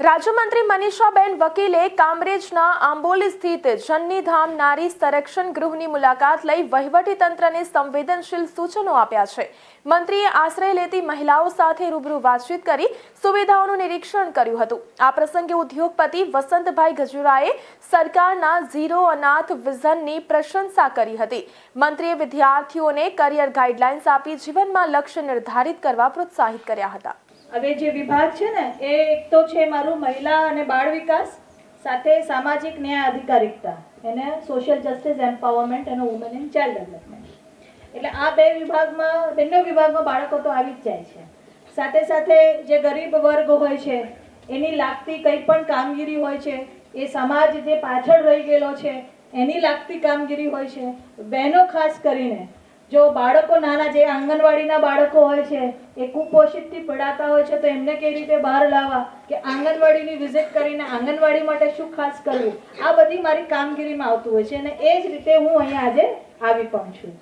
રાજ્યમંત્રી મનીષાબેન વકીલે કામરેજના આંબોલી સ્થિત જન્નીધામ નારી સંરક્ષણ ગૃહની મુલાકાત લઈ વહીવટી તંત્રને સંવેદનશીલ સૂચનો આપ્યા છે. મંત્રીએ આશ્રય લેતી મહિલાઓ સાથે રૂબરૂ વાતચીત કરી સુવિધાઓનું નિરીક્ષણ કર્યું હતું. આ પ્રસંગે ઉદ્યોગપતિ વસંતભાઈ ગજુરાએ સરકારના ઝીરો અનાથ વિઝનની પ્રશંસા કરી હતી. મંત્રીએ વિદ્યાર્થીઓને કરિયર ગાઈડલાઇન્સ આપી જીવનમાં લક્ષ્ય નિર્ધારિત કરવા પ્રોત્સાહિત કર્યા હતા. હવે જે વિભાગ છે ને, એ એક તો છે મારું મહિલા અને બાળ વિકાસ, સાથે સામાજિક ન્યાય અધિકારિકતા, એને સોશિયલ જસ્ટિસ એમ્પાવરમેન્ટ અને વુમન ઇન ચાઇલ્ડ ડેવલપમેન્ટ એટલે આ બે વિભાગમાં, બંને વિભાગમાં બાળકો તો આવી જ જાય છે. સાથે સાથે જે ગરીબ વર્ગ હોય છે, એની લાગતી કંઈ પણ કામગીરી હોય છે, એ સમાજ જે પાછળ રહી ગયેલો છે, એની લાગતી કામગીરી હોય છે બહેનો ખાસ કરીને જો બાળકો નાના જે આંગણવાડીના બાળકો હોય છે, એ કુપોષિતથી પીડાતા હોય છે, તો એમને કઈ રીતે બહાર લાવવા? કે આંગણવાડીની વિઝિટ કરીને આંગણવાડી માટે શું ખાસ કરવું? આ બધી મારી કામગીરીમાં આવતું હોય છે અને એ જ રીતે હું અહીંયા આજે આવી પણ છું.